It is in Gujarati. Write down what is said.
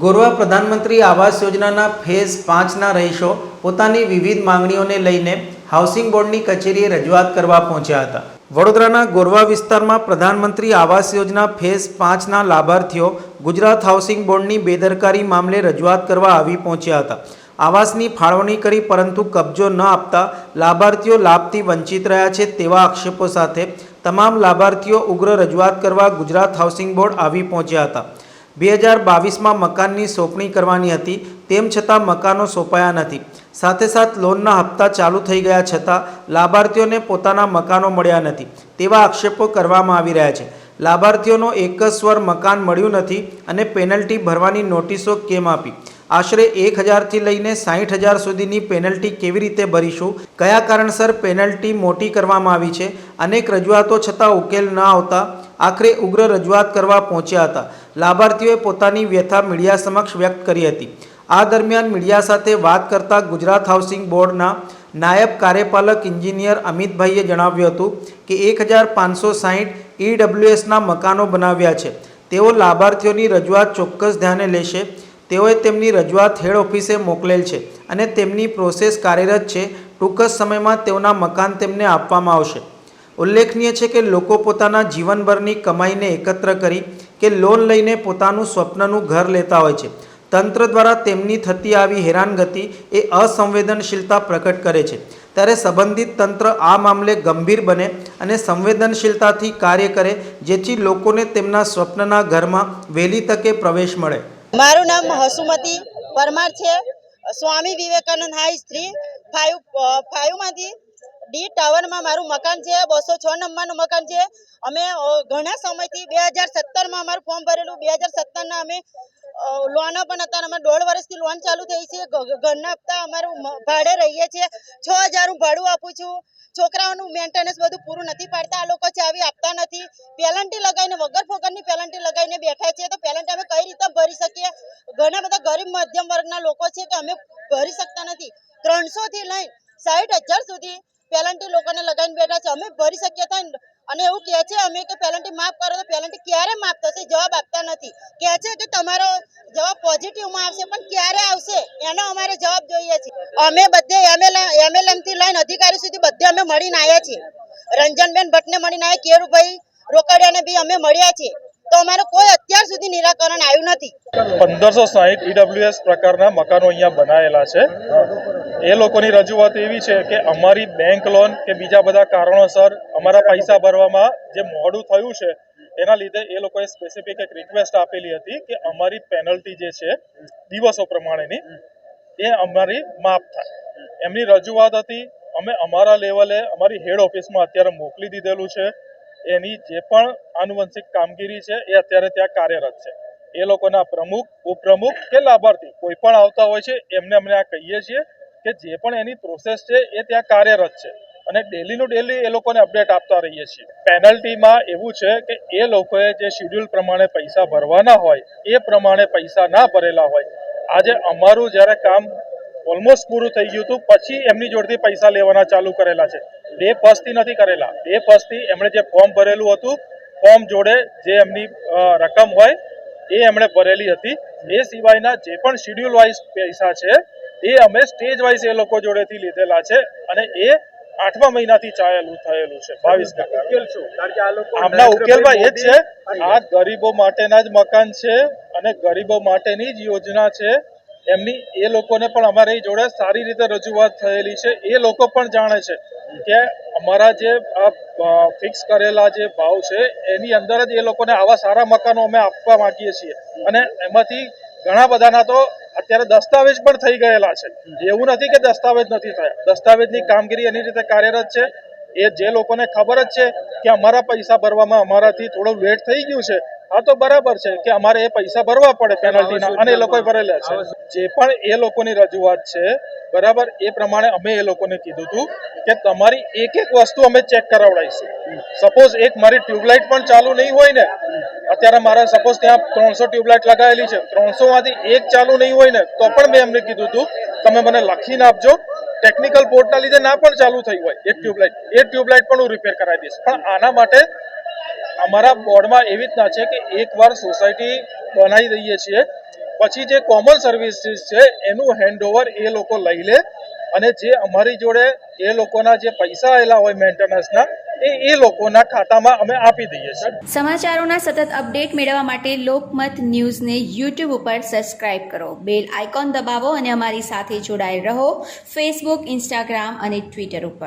ગોરવા પ્રધાનમંત્રી આવાસ યોજનાના ફેઝ પાંચના રહીશો પોતાની વિવિધ માંગણીઓને લઈને હાઉસિંગ બોર્ડની કચેરીએ રજૂઆત કરવા પહોંચ્યા હતા. વડોદરાના ગોરવા વિસ્તારમાં પ્રધાનમંત્રી આવાસ યોજના ફેઝ પાંચના લાભાર્થીઓ ગુજરાત હાઉસિંગ બોર્ડની બેદરકારી મામલે રજૂઆત કરવા આવી પહોંચ્યા હતા. આવાસની ફાળવણી કરી પરંતુ કબજો ન આપતા લાભાર્થીઓ લાભથી વંચિત રહ્યા છે તેવા આક્ષેપો સાથે તમામ લાભાર્થીઓ ઉગ્ર રજૂઆત કરવા ગુજરાત હાઉસિંગ બોર્ડ આવી પહોંચ્યા હતા. બે હજાર બાવીસમાં મકાનની સોંપણી કરવાની હતી, તેમ છતાં મકાનો સોંપાયા નથી. સાથે સાથ લોનના હપ્તા ચાલુ થઈ ગયા છતાં લાભાર્થીઓને પોતાના મકાનો મળ્યા નથી. તેવા આક્ષેપો કરવામાં આવી રહ્યા છે. લાભાર્થીઓનો એક જ સ્વર મકાન મળ્યું નથી અને પેનલ્ટી ભરવાની નોટિસો કેમ આપી? આશરે એક હજારથી લઈને સાહીઠ હજાર સુધીની પેનલ્ટી કેવી રીતે ભરીશું? કયા કારણસર પેનલ્ટી મોટી કરવામાં આવી છે? અનેક રજૂઆતો છતાં ઉકેલ ન આવતા આખરે ઉગ્ર રજૂઆત કરવા પહોંચ્યા હતા. લાભાર્થીઓએ પોતાની વ્યથા મીડિયા સમક્ષ વ્યક્ત કરી હતી. આ દરમિયાન મીડિયા સાથે વાત કરતા ગુજરાત હાઉસિંગ બોર્ડના નાયબ કાર્યપાલક ઇન્જિનિયર અમિતભાઈએ જણાવ્યું હતું કે એક હજાર પાંચસો સાહીઠ ઈડબ્લ્યુએસના મકાનો બનાવ્યા છે. તેઓ લાભાર્થીઓની રજૂઆત ચોક્કસ ધ્યાને લેશે. તેઓએ તેમની રજૂઆત હેડ ઓફિસે મોકલેલ છે અને તેમની પ્રોસેસ કાર્યરત છે. ટૂંક જ સમયમાં તેઓના મકાન તેમને આપવામાં આવશે. ઉલ્લેખનીય છે કે લોકો પોતાના જીવનભરની કમાઈને એકત્ર કરી કે લોન લઈને પોતાનું સ્વપ્નનું ઘર લેતા હોય છે. તંત્ર દ્વારા તેમની થતી આવી હેરાનગતિ એ અસંવેદનશીલતા પ્રકટ કરે છે. ત્યારે સંબંધિત તંત્ર આ મામલે ગંભીર બને અને સંવેદનશીલતાથી કાર્ય કરે, જેથી લોકોને તેમના સ્વપ્નના ઘરમાં વહેલી તકે પ્રવેશ મળે. મારું નામ હસુમતી પરમાર છે. Swami Vivekananda high street, five ફાઈવમાંથી D ટાવરમાં મારું મકાન છે, બસો છ નંબરનું મકાન છે. અમે ઘણા સમયથી બે હજાર સત્તરમાં અમારું ફોર્મ ભરેલું. બે હજાર સત્તરના અમે લોન પણ હતા અમે દોઢ વર્ષથી લોન ચાલુ થઈ છે. ઘરના હપ્તા અમારું ભાડે રહીએ છીએ છ હજાર હું ભાડું આપું છું. છોકરાઓનું મેન્ટેનન્સ બધું પૂરું નથી પાડતા. આ લોકો ચાવી આપતા નથી. પેલન્ટી લગાવીને વગર ફોગરની પેલન્ટી લગાવીને બેઠા છે. તો પેલન્ટી અમે કઈ રીતે ભરી શકીએ? ઘણા બધા ગરીબ મધ્યમ વર્ગના લોકો છે કે અમે ભરી શકતા નથી. ત્રણસો થી લઈ સાઠ હજાર સુધી પેલન્ટી લોકોને લગાવીને બેઠા છે. અમે ભરી શકીએ થાય અને એવું કહે છે અમે કે પેલન્ટી માફ કરો તો પેલન્ટી ક્યારે માફ થશે? જવાબ આપતા નથી. કહે છે કે તમારો જવાબ પોઝિટિવમાં આવશે પણ ક્યારે આવશે? એનો અમારે જવાબ જોઈએ છે. અમે બધે એમએલ એમએલએમથી લઈને અધિકારી સુધી બધે અમે મળીને આવ્યા છીએ. રંજનબેન ભટ્ટને મળીને આવ્યા કેરુભાઈ રોકડિયાને બી અમે મળ્યા છીએ. તો અમારું કોઈ અત્યાર સુધી નિરાકરણ આવ્યું નથી. પંદરસો સાહીઠ ઈડબ્લ્યુએસ પ્રકારના મકાનો અહીંયા બનાવેલા છે. એ લોકોની રજૂઆત એવી છે કે અમારી બેંક લોન કે બીજા બધા કારણોસર અમારા પૈસા ભરવામાં જે મોડું થયું છે, એના લીધે એ લોકોએ સ્પેસિફિક એક રિક્વેસ્ટ આપેલી હતી કે અમારી પેનલ્ટી જે છે, દિવસો પ્રમાણેની, એ અમારી માફ થાય. એમની રજૂઆત હતી, અમે અમારા લેવલે અમારી હેડ ઓફિસમાં અત્યારે મોકલી દીધેલું છે. એની જે પણ આનુવંશિક કામગીરી છે, એ અત્યારે ત્યાં કાર્યરત છે. એ લોકોના પ્રમુખ, ઉપપ્રમુખ કે લાભાર્થી કોઈ પણ આવતા હોય છે, એમને અમને આ કહીએ છીએ કે જે પણ એની પ્રોસેસ છે, એ ત્યાં કાર્યરત છે. અને ડેલીનું ડેલી એ લોકોને અપડેટ આપતા રહીએ છીએ. પેનલ્ટીમાં એવું છે કે એ લોકોએ જે શેડ્યુલ પ્રમાણે પૈસા ભરવાના હોય, એ પ્રમાણે પૈસા ના ભરેલા હોય. આજે અમારું જ્યારે કામ ઓલમોસ્ટ પૂરું થઈ ગયું હતું, પછી એમની જોડેથી પૈસા લેવાના ચાલુ કરેલા છે. ડે ફર્સ્ટથી નથી કરેલા. બે ફર્સ્ટથી એમણે જે ફોર્મ ભરેલું હતું ફોર્મ જોડે જે એમની રકમ હોય એ એમણે ભરેલી હતી. એ સિવાયના જે પણ શિડ્યુલ વાઇઝ પૈસા છે એ અમે સ્ટેજ વાઇઝ એ લોકો જોડેથી લીધેલા છે અને એ આઠમા મહિનાથી ચાલેલું થયેલું છે. બાવીસ આમના ઉકેલમાં એ જ છે આ ગરીબો માટેના જ મકાન છે અને ગરીબો માટેની જ યોજના છે. એમની, એ લોકોને પણ અમારી જોડે સારી રીતે રજૂઆત થયેલી છે. એ લોકો પણ જાણે છે કે અમારા જે ફિક્સ કરેલા જે ભાવ છે, એની અંદર જ એ લોકોને આવા સારા મકાનો અમે આપવા માંગીએ છીએ. અને એમાંથી ઘણા બધાના તો અત્યારે દસ્તાવેજ પણ થઈ ગયેલા છે. એવું નથી કે દસ્તાવેજ નથી થયા. દસ્તાવેજની કામગીરી એની રીતે કાર્યરત છે. એ જે લોકોને ખબર જ છે કે અમારા પૈસા ભરવામાં અમારાથી થોડું લેટ થઈ ગયું છે આ તો બરાબર છે કે અમારે એ પૈસા ભરવા પડે પેનલ્ટીના અને એ લોકોએ ભરેલા છે. જે. પણ એ લોકોની રજૂઆત છે બરાબર એ પ્રમાણે અમે એ લોકોને કીધું હતું કે તમારી એક એક વસ્તુ અમે ચેક કરાવડાવીશું. સપોઝ એક મારી ટ્યુબલાઇટ પણ ચાલુ નહીં હોય ને અત્યારે મારા સપોઝ ત્યાં ત્રણસો ટ્યુબલાઇટ લગાવેલી છે ત્રણસો માંથી એક ચાલુ નહીં હોય ને તો પણ મેં એમને કીધું હતું તમે મને લખીને આપજો ટેકનિકલ પોર્ટના લીધે ના પણ ચાલુ થઈ હોય એક ટ્યુબલાઇટ એ ટ્યુબલાઇટ પણ હું રિપેર કરાવી દઈશ. પણ આના માટે અમારા બોર્ડમાં એવી રીતના છે કે એકવાર સોસાયટી બનાવી દઈએ છીએ. પછી જે કોમન સર્વિસીસ છે, એનું હેન્ડઓવર એ લોકો લઈ લે અને જે અમારી જોડે એ લોકોના જે પૈસા આવેલા હોય મેન્ટેનન્સના એ એ લોકોના ખાતામાં અમે આપી દઈએ છીએ. સમાચારોના સતત અપડેટ મેળવવા માટે લોકમત ન્યૂઝને યુટ્યુબ ઉપર સબસ્ક્રાઇબ કરો. બેલ આઇકોન દબાવો અને અમારી સાથે જોડાયેલ રહો. ફેસબુક ઇન્સ્ટાગ્રામ અને ટ્વિટર ઉપર.